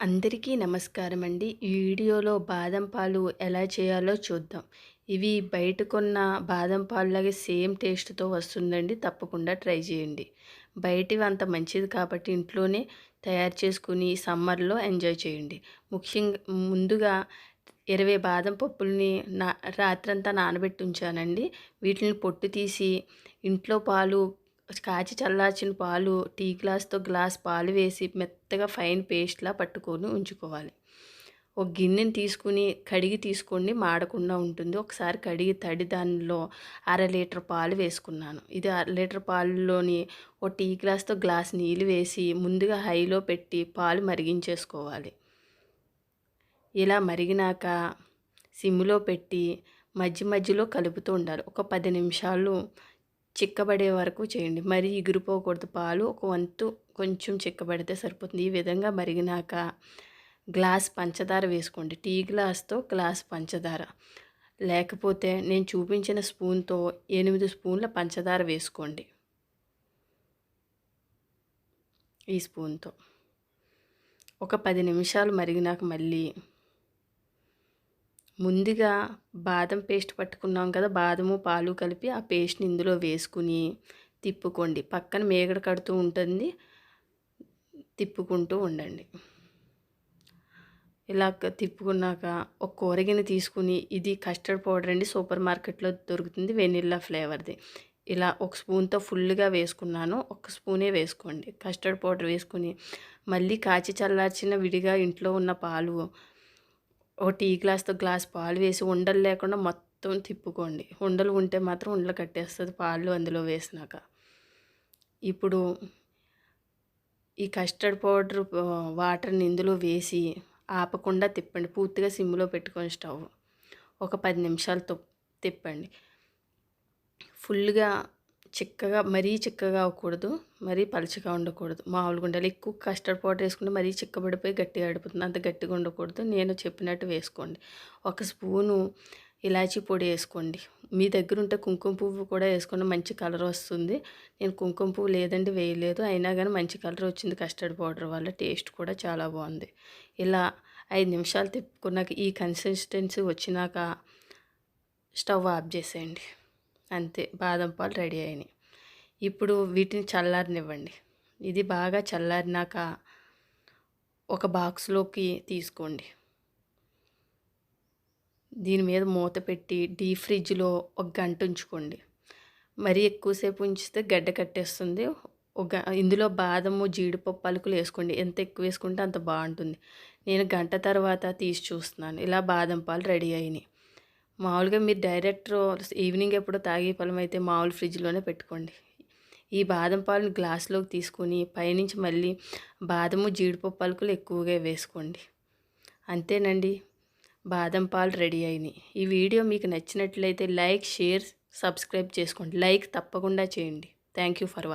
అందరికీ నమస్కారం అండి. ఈ వీడియోలో బాదం పాలు ఎలా చేయాలో చూద్దాం. ఇవి బయట కొన్న బాదం పాలులాగే సేమ్ టేస్ట్తో వస్తుందండి. తప్పకుండా ట్రై చేయండి. బయటివి అంత మంచిది కాబట్టి ఇంట్లోనే తయారు చేసుకుని సమ్మర్లో ఎంజాయ్ చేయండి. ముఖ్యంగా ముందుగా ఇరవై బాదం పప్పుల్ని నా రాత్రంతా నానబెట్టి ఉంచానండి. వీటిని పొట్టు తీసి ఇంట్లో పాలు కాచి చల్లార్చిన పాలు టీ గ్లాస్తో గ్లాస్ పాలు వేసి మెత్తగా ఫైన్ పేస్ట్లా పట్టుకొని ఉంచుకోవాలి. ఒక గిన్నెని తీసుకుని కడిగి తీసుకోండి మాడకుండా ఉంటుంది. ఒకసారి కడిగి తడి దానిలో అర లీటర్ పాలు వేసుకున్నాను. ఇది అర లీటర్ పాలులోని ఒక టీ గ్లాస్తో గ్లాస్ నీళ్ళు వేసి ముందుగా హైలో పెట్టి పాలు మరిగించేసుకోవాలి. ఇలా మరిగినాక సిమ్లో పెట్టి మధ్య మధ్యలో కలుపుతూ ఉండాలి. ఒక పది నిమిషాలు చిక్కబడే వరకు చేయండి. మరీ ఎగిరిపోకూడదు పాలు. ఒక వంతు కొంచెం చిక్కబడితే సరిపోతుంది. ఈ విధంగా మరిగినాక గ్లాస్ పంచదార వేసుకోండి. టీ గ్లాస్తో గ్లాస్ పంచదార. లేకపోతే నేను చూపించిన స్పూన్తో ఎనిమిది స్పూన్ల పంచదార వేసుకోండి. ఈ స్పూన్తో. ఒక పది నిమిషాలు మరిగినాక మళ్ళీ ముందుగా బాదం పేస్ట్ పట్టుకున్నాం కదా బాదము పాలు కలిపి ఆ పేస్ట్ని ఇందులో వేసుకుని తిప్పుకోండి. పక్కన మేగడ కడుతూ ఉంటుంది తిప్పుకుంటూ ఉండండి. ఇలా తిప్పుకున్నాక ఒక కూరగిన తీసుకుని ఇది కస్టర్డ్ పౌడర్ అండి సూపర్ మార్కెట్లో దొరుకుతుంది వెనిల్లా ఫ్లేవర్ది. ఇలా ఒక స్పూన్తో ఫుల్గా వేసుకున్నాను ఒక స్పూనే వేసుకోండి. కస్టర్డ్ పౌడర్ వేసుకుని మళ్ళీ కాచి చల్లార్చిన విడిగా ఇంట్లో ఉన్న పాలు ఒక టీ గ్లాస్తో గ్లాస్ పాలు వేసి ఉండలు లేకుండా మొత్తం తిప్పుకోండి. ఉండలు ఉంటే మాత్రం ఉండలు కట్టేస్తుంది పాలు అందులో వేసినాక. ఇప్పుడు ఈ కస్టర్డ్ పౌడర్ వాటర్ని ఇందులో వేసి ఆపకుండా తిప్పండి. పూర్తిగా సిమ్లో పెట్టుకొని స్టవ్ ఒక పది నిమిషాలు తిప్పండి. ఫుల్గా చిక్కగా మరీ చిక్కగా అవ్వకూడదు. మరీ పలుచగా ఉండకూడదు. మామూలుగా ఉండాలి ఎక్కువ కస్టర్డ్ పౌడర్ వేసుకుంటే మరీ చిక్కబడిపోయి గట్టిగా ఆడిపోతుంది. అంత గట్టిగా ఉండకూడదు. నేను చెప్పినట్టు వేసుకోండి. ఒక స్పూను ఇలాచీ పొడి వేసుకోండి. మీ దగ్గర ఉంటే కుంకుమ పువ్వు కూడా వేసుకుంటే మంచి కలర్ వస్తుంది. నేను కుంకుమ పువ్వు లేదండి వేయలేదు. అయినా కానీ మంచి కలర్ వచ్చింది. కస్టర్డ్ పౌడర్ వల్ల టేస్ట్ కూడా చాలా బాగుంది. ఇలా ఐదు నిమిషాలు తిప్పుకున్నాక ఈ కన్సిస్టెన్సీ వచ్చినాక స్టవ్ ఆఫ్ చేసేయండి. అంతే బాదం పాలు రెడీ అయినాయి. ఇప్పుడు వీటిని చల్లారనివ్వండి. ఇది బాగా చల్లారినాక ఒక బాక్స్లోకి తీసుకోండి. దీని మీద మూత పెట్టి డీప్ ఫ్రిడ్జ్లో ఒక గంట ఉంచుకోండి. మరీ ఎక్కువసేపు ఉంచితే గడ్డ కట్టేస్తుంది. ఒక ఇందులో బాదము జీడిపప్పు పలుకులు వేసుకోండి. ఎంత ఎక్కువ వేసుకుంటే అంత బాగుంటుంది. నేను గంట తర్వాత తీసి చూస్తున్నాను. ఇలా బాదం పాలు రెడీ అయినాయి. మామూలుగా మీరు డైరెక్ట్ ఈవినింగ్ ఎప్పుడో తాగే ఫలం అయితే మామూలు ఫ్రిడ్జ్లోనే పెట్టుకోండి. ఈ బాదం పాలను గ్లాస్లోకి తీసుకొని పైనుంచి మళ్ళీ బాదము జీడిపప్పు పలుకులు ఎక్కువగా వేసుకోండి. అంతేనండి. బాదం పాలు రెడీ అయినాయి. ఈ వీడియో మీకు నచ్చినట్లయితే లైక్ షేర్ సబ్స్క్రైబ్ చేసుకోండి. లైక్ తప్పకుండా చేయండి. Thank you for watching